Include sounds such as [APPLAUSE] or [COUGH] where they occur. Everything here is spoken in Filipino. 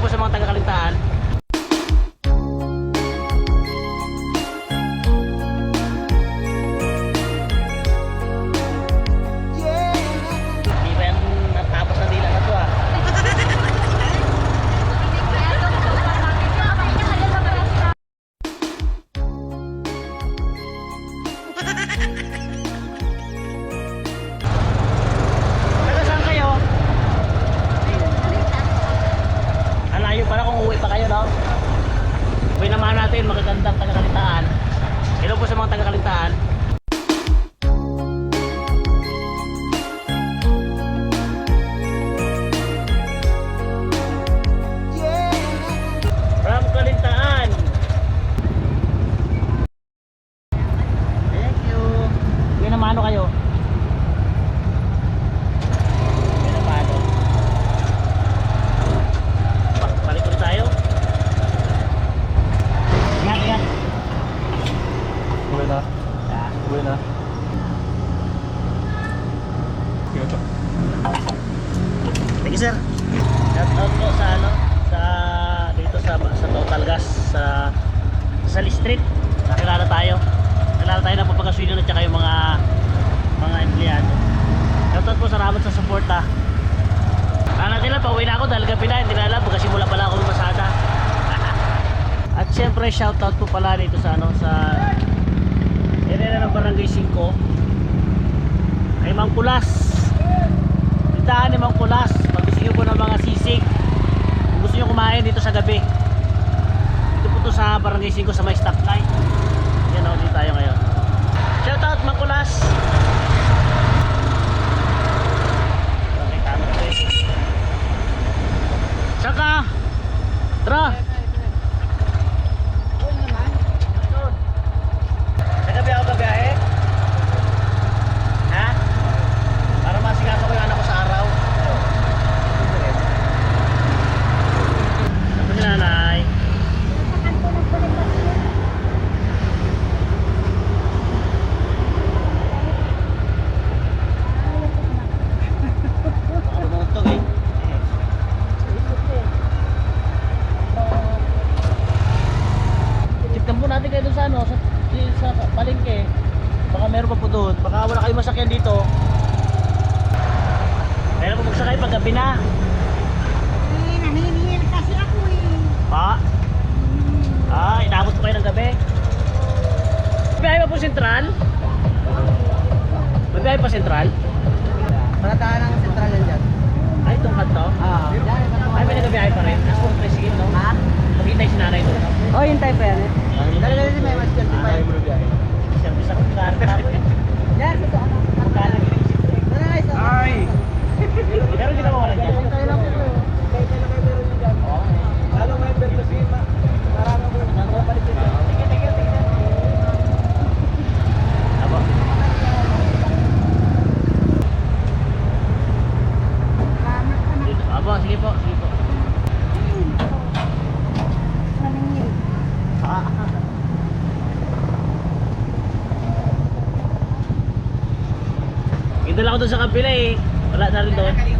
po sa mga taga-kalintaan. Di ba yan natapos [LAUGHS] Uwi naman natin, magagandang taga-kalintaan. Hello po sa mga taga-kalintaan. Thank you, sir. Shout out po sa ano, sa dito sa sa Total Gas sa sa Lee Street. Nakilala tayo. Nakilala tayo ng papagasuino at saka mga mga empleyado. Shout out po salamat sa suporta. Ano nila, pauwi na ako dahil gabi na, hindi na alam, simula pala ako masada. [LAUGHS] At syempre, shout out po pala dito sa ano, sa area ng Barangay 5 kay Mang Pulas tindahan ni Mang gusto nyo po ng mga sisig kung gusto nyo kumain dito sa gabi. Dito po to sa Barangay 5 sa may stoplight yan o dito tayo ngayon. Shout out Mang Pulas Okay, tama to eh. Saka Tara Sa gabi ako babiyahe? Ha? Para masikaso ko yung anak ko sa araw. Sabi ni nanay. Baka lumutog eh. Tignan po natin kayo dun sa ano, sa, sa palengke. Baka meron pa po doon. Baka wala kayong masakyan dito. Meron po magsakay pag gabi na. Eh, naniningil kasi ako eh. Pa? Ah, inabot po kayo ng gabi. Biyahe pa po sentral? Biyahe pa sentral? Parataan ng sentral yan dyan. Ay, itong kanto? Ah. Ay, may nagabiyahe pa rin. As kung tricycle, no? Ha? Maghintay si nanay doon. Oh, yung type yan eh. Dali dali may mas 25. Service ako, magkaharap ako eh. Yan, sa ano? Magkaharap yung isip ko eh. Dali, sa Ay! Pero hindi na dyan. Kayo lang po eh. Kayo kayo lang kayo meron yun dyan. Oo. Lalo may pertusima. Marami ko. Nagpapalit yun dyan. Tingin, tingin, tingin. Abo. Dito. Abo, sige po, sige po. Ah. Lang ako doon sa kabila eh. Wala na rin doon.